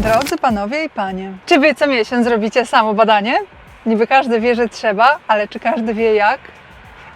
Drodzy panowie i panie, czy wy co miesiąc robicie samo badanie? Niby każdy wie, że trzeba, ale czy każdy wie jak?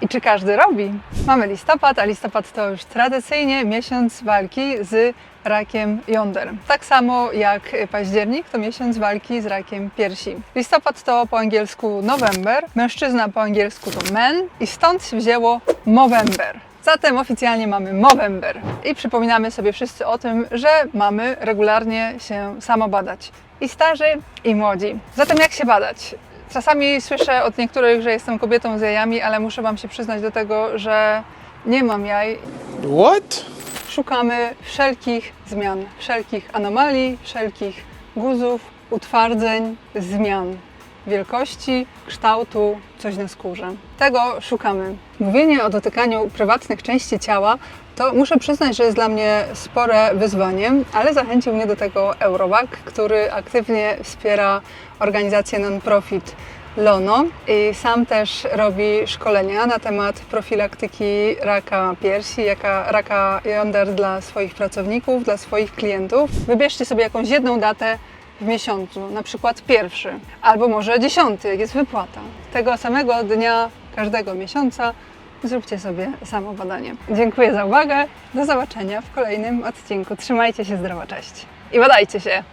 I czy każdy robi? Mamy listopad, a listopad to już tradycyjnie miesiąc walki z rakiem jąder. Tak samo jak październik to miesiąc walki z rakiem piersi. Listopad to po angielsku November, mężczyzna po angielsku to men i stąd się wzięło Movember. Zatem oficjalnie mamy Movember i przypominamy sobie wszyscy o tym, że mamy regularnie się samobadać. I starzy, i młodzi. Zatem jak się badać? Czasami słyszę od niektórych, że jestem kobietą z jajami, ale muszę Wam się przyznać do tego, że nie mam jaj. What? Szukamy wszelkich zmian, wszelkich anomalii, wszelkich guzów, utwardzeń, zmian wielkości, kształtu, coś na skórze. Tego szukamy. Mówienie o dotykaniu prywatnych części ciała to muszę przyznać, że jest dla mnie spore wyzwanie, ale zachęcił mnie do tego Eurovac, który aktywnie wspiera organizację non-profit Lono i sam też robi szkolenia na temat profilaktyki raka piersi, jaka raka jąder dla swoich pracowników, dla swoich klientów. Wybierzcie sobie jakąś jedną datę w miesiącu, na przykład pierwszy, albo może dziesiąty, jak jest wypłata. Tego samego dnia każdego miesiąca zróbcie sobie samo badanie. Dziękuję za uwagę. Do zobaczenia w kolejnym odcinku. Trzymajcie się zdrowo, cześć. I badajcie się!